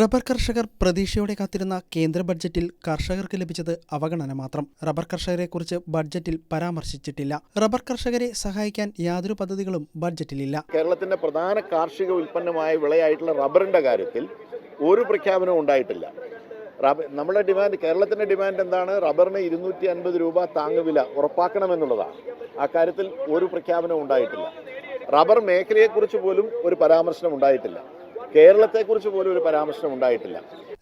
Rubber കർഷകർ പ്രതീക്ഷയോടെ കാത്തിരുന്ന കേന്ദ്ര ബഡ്ജറ്റിൽ കർഷകർക്ക് ലഭിച്ചത് അവഗണന മാത്രം. റബ്ബർ കർഷകരെക്കുറിച്ച് ബഡ്ജറ്റിൽ പരാമർശിച്ചിട്ടില്ല. റബ്ബർ കർഷകരെ സഹായിക്കാൻ യാതൊരു പദ്ധതികളും ബഡ്ജറ്റിലില്ല. കേരളത്തിന്റെ പ്രധാന കാർഷിക ഉൽപ്പന്നമായ വിളയായിട്ടുള്ള റബ്ബറിന്റെ കാര്യത്തിൽ ഒരു പ്രഖ്യാപനവും ഉണ്ടായിട്ടില്ല. നമ്മുടെ ഡിമാൻഡ് കേരളത്തിന്റെ ഡിമാൻഡ് എന്താണ്? റബ്ബറിന് ഇരുന്നൂറ്റി അൻപത് രൂപ താങ്ങുവില ഉറപ്പാക്കണമെന്നുള്ളതാണ് ആ കാര്യത്തിൽ ഒരു പ്രഖ്യാപനവും ഉണ്ടായിട്ടില്ല. റബ്ബർ മേഖലയെക്കുറിച്ച് പോലും ഒരു പരാമർശനം ഉണ്ടായിട്ടില്ല. കേരളത്തെക്കുറിച്ച് പോലും ഒരു പരാമർശം ഉണ്ടായിട്ടില്ല.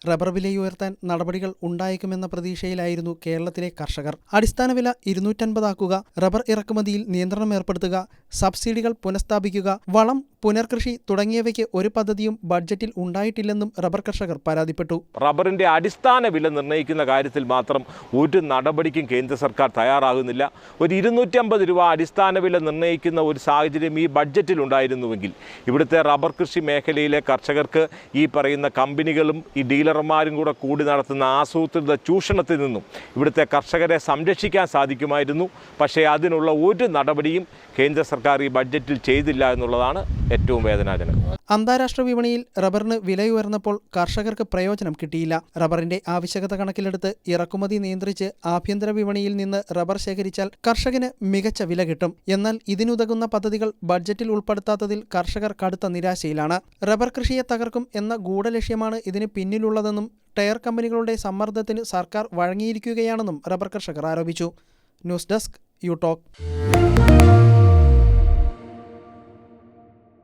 റബ്ബർ വില ഉയർത്താൻ നടപടികൾ ഉണ്ടായേക്കുമെന്ന പ്രതീക്ഷയിലായിരുന്നു കേരളത്തിലെ കർഷകർ. അടിസ്ഥാന വില ഇരുന്നൂറ്റൻപതാക്കുക റബ്ബർ ഇറക്കുമതിയിൽ നിയന്ത്രണം ഏർപ്പെടുത്തുക സബ്സിഡികൾ പുനഃസ്ഥാപിക്കുക വളം പുനർകൃഷി തുടങ്ങിയവയ്ക്ക് ഒരു പദ്ധതിയും ബഡ്ജറ്റിൽ ഉണ്ടായിട്ടില്ലെന്നും റബ്ബർ കർഷകർ പരാതിപ്പെട്ടു. റബ്ബറിന്റെ അടിസ്ഥാന വില നിർണയിക്കുന്ന കാര്യത്തിൽ മാത്രം ഒരു നടപടിക്കും കേന്ദ്ര സർക്കാർ തയ്യാറാകുന്നില്ല. ഒരു ഇരുന്നൂറ്റമ്പത് രൂപ അടിസ്ഥാന വില നിർണയിക്കുന്ന ഒരു സാഹചര്യം ഈ ബഡ്ജറ്റിൽ ഉണ്ടായിരുന്നുവെങ്കിൽ ഇവിടുത്തെ റബ്ബർ കൃഷി മേഖലയിലെ കർഷകർക്ക് ഈ പറയുന്ന കമ്പനികളും ഈ ഡീലർമാരും കൂടെ കൂടി നടത്തുന്ന ആസൂത്രിത ചൂഷണത്തിൽ നിന്നും ഇവിടുത്തെ കർഷകരെ സംരക്ഷിക്കാൻ സാധിക്കുമായിരുന്നു. പക്ഷേ അതിനുള്ള ഒരു നടപടിയും കേന്ദ്ര സർക്കാർ ഈ ബഡ്ജറ്റിൽ ചെയ്തില്ല എന്നുള്ളതാണ് ഏറ്റവും വേദനാജനകം. അന്താരാഷ്ട്ര വിപണിയിൽ റബ്ബറിന് വിലയുയർന്നപ്പോൾ കർഷകർക്ക് പ്രയോജനം കിട്ടിയില്ല. റബ്ബറിന്റെ ആവശ്യകത കണക്കിലെടുത്ത് ഇറക്കുമതി നിയന്ത്രിച്ച് ആഭ്യന്തര വിപണിയിൽ നിന്ന് റബ്ബർ ശേഖരിച്ചാൽ കർഷകന് മികച്ച വില കിട്ടും. എന്നാൽ ഇതിനുതകുന്ന പദ്ധതികൾ ബഡ്ജറ്റിൽ ഉൾപ്പെടുത്താത്തതിൽ കർഷകർ കടുത്ത നിരാശയിലാണ്. റബ്ബർ കൃഷിയെ തകർക്കും എന്ന ഗൂഢലക്ഷ്യമാണ് ഇതിന് പിന്നിലുള്ളതെന്നും ടയർ കമ്പനികളുടെ സമ്മർദ്ദത്തിന് സർക്കാർ വഴങ്ങിയിരിക്കുകയാണെന്നും റബ്ബർ കർഷകർ ആരോപിച്ചു. News desk you talk